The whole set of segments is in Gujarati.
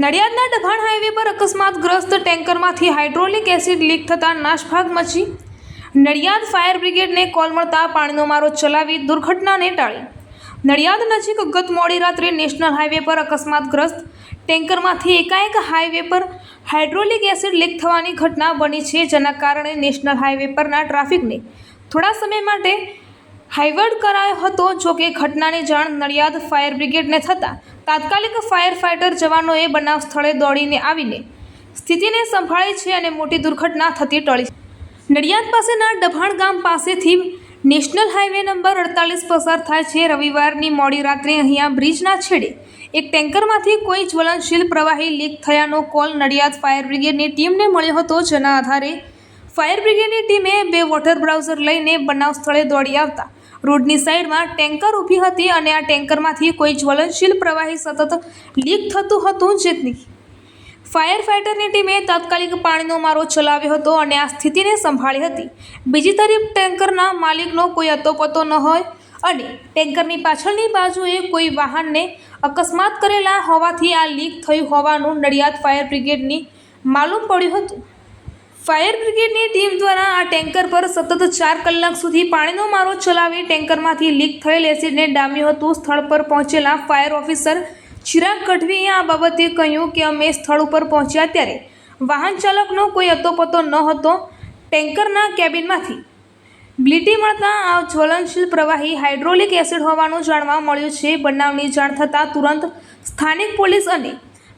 નડિયાદના ડભાણ હાઈવે પર અકસ્માતગ્રસ્ત ટેન્કરમાંથી હાઇડ્રોલિક એસિડ લીક થતાં નાશભાગ મચી નડિયાદ ફાયર બ્રિગેડને કોલ મળતા પાણીનો મારો ચલાવી દુર્ઘટનાને ટાળી. નડિયાદ નજીક ગત મોડી રાત્રે નેશનલ હાઈવે પર અકસ્માતગ્રસ્ત ટેન્કરમાંથી એકાએક હાઈવે પર હાઇડ્રોલિક એસિડ લીક થવાની ઘટના બની છે, જેના કારણે નેશનલ હાઈવે પરના ટ્રાફિકને થોડા સમય માટે હાઈવર્ડ કરાયો હતો જો કે ઘટનાની જાણ નડિયાદ ફાયર બ્રિગેડને થતાં તાત્કાલિક ફાયર ફાઇટર જવાનોએ બનાવ સ્થળે દોડીને આવીને સ્થિતિને સંભાળી છે અને મોટી દુર્ઘટના થતી ટળી છે. નડિયાદ પાસેના ડભાણ ગામ પાસેથી નેશનલ હાઈવે નંબર અડતાલીસ પસાર થાય છે. રવિવારની મોડી રાત્રે અહીંયા બ્રિજના છેડે એક ટેન્કરમાંથી કોઈ જ્વલનશીલ પ્રવાહી લીક થયાનો કોલ નડિયાદ ફાયર બ્રિગેડની ટીમને મળ્યો હતો, જેના આધારે ફાયર બ્રિગેડની ટીમે બે વોટર બ્રાઉઝર લઈને બનાવ સ્થળે દોડી આવતા. રોડની સાઈડમાં ટેન્કર ઊભી હતી અને આ ટેન્કરમાંથી કોઈ જ્વલનશીલ પ્રવાહી સતત લીક થતું હતું જેથી ફાયર ફાઇટરની ટીમે તાત્કાલિક પાણીનો મારો ચલાવ્યો હતો અને આ સ્થિતિને સંભાળી હતી. બીજી તરફ ટેન્કરના માલિકનો કોઈ અતોપતો ન હોય અને ટેન્કરની પાછળની બાજુએ કોઈ વાહનને અકસ્માત કરેલા હોવાથી આ લીક થયું હોવાનું નડિયાદ ફાયર બ્રિગેડની માલુમ પડ્યું હતું. ફાયર બ્રિગેડની ટીમ દ્વારા આ ટેન્કર પર સતત ચાર કલાક સુધી પાણીનો મારો ચલાવી ટેન્કરમાંથી લીક થયેલ એસિડને ડામ્યું હતું. સ્થળ પર પહોંચેલા ફાયર ઓફિસર ચિરાગ ગઢવીએ આ બાબતે કહ્યું કે અમે સ્થળ ઉપર પહોંચ્યા ત્યારે વાહન ચાલકનો કોઈ અતોપતો ન હતો. ટેન્કરના કેબિનમાંથી બ્લીટી મળતા આ જ્વલનશીલ પ્રવાહી હાઇડ્રોલિક એસિડ હોવાનું જાણવા મળ્યું છે. બનાવની જાણ થતાં તુરંત સ્થાનિક પોલીસ અને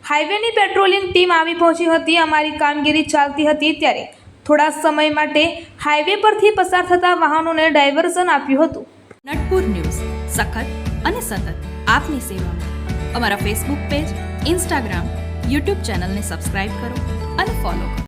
હાઈવેની પેટ્રોલિંગ ટીમ આવી પહોંચી હતી, અમારી કામગીરી ચાલતી હતી ત્યારે. થોડા સમય માટે હાઈવે પરથી પસાર થતા વાહનોને ડાયવર્ઝન આપ્યું હતું. નટપુર ન્યૂઝ, સખત અને સતત આપની સેવામાં. અમારા ફેસબુક પેજ ઇન્સ્ટાગ્રામ યુટ્યુબ ચેનલને સબસ્ક્રાઇબ કરો અને ફોલો કરો.